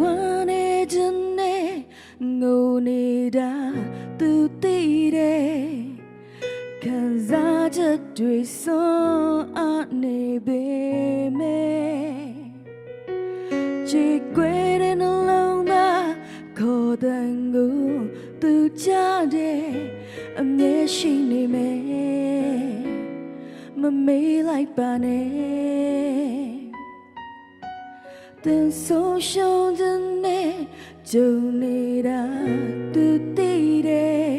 ဝမ်းနေခြင်းနဲ့ငိုနေတာသူသိတယ်ခံစားချက်တွေစွန့်အနေပေမဲ့ကြည်ကွယ်တဲ့နှလုံးသားခေါ်တဲ့ကိုသူကြတဲ့အမြဲရှိနေမယ်မမေးလိုက်ပါနဲ့ တင်ဆုံးရှုံးတဲ့နဲ့ဂျုံနေတာသူသိတယ်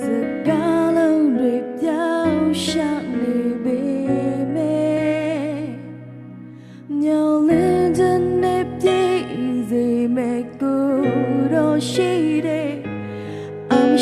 စကားလုံးတွေပြောင်းရှောက်နေပေမဲ့ညောင်းလင်းတဲ့နဲ့ပြည့်စေမဲ့ကိုယ်တော့ရှိတယ် I'm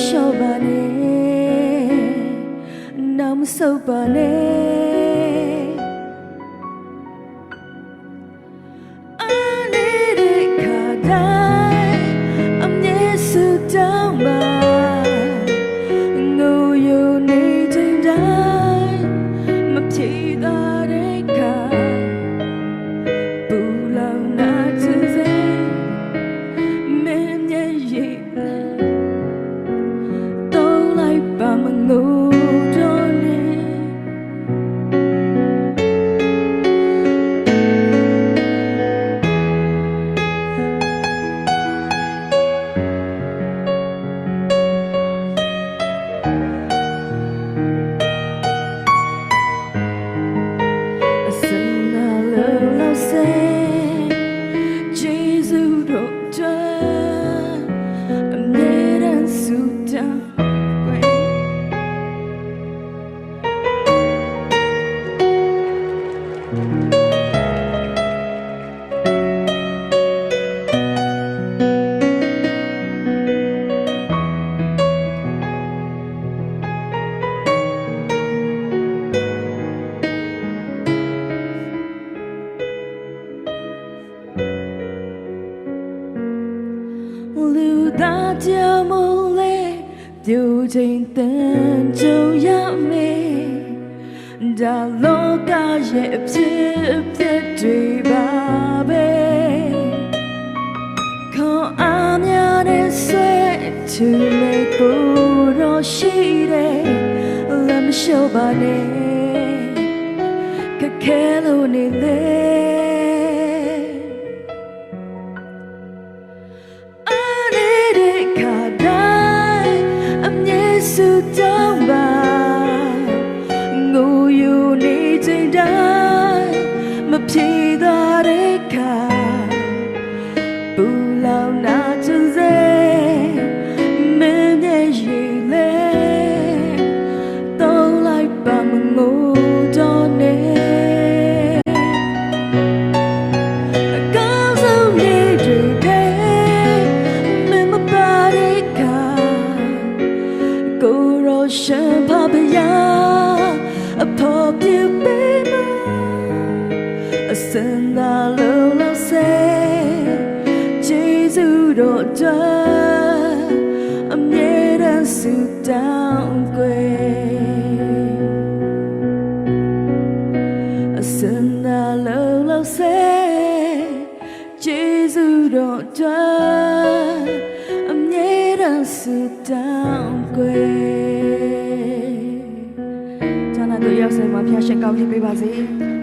သားကြောင့်မို့လေပြိုချိန်တန်ကြုံရမယ်ဒါလောကရဲ့အဖြစ်အပျက်တွေပါပဲခေါ်အားများတဲ့ဆွဲချူလေကိုတော့ရှိတယ် မြဲ ဇုတော်အတွက်အမြဲတမ်းဆုတောင်းွယ်အစင်သာလုံးလုံးစေဂျေဇုတော်အတွက်အမြဲတမ်းဆုတောင်းွယ်ကျွန်တော်တို့ရောက်စမှာဖျားရှင်ကောင်းကြီးပေးပါစေ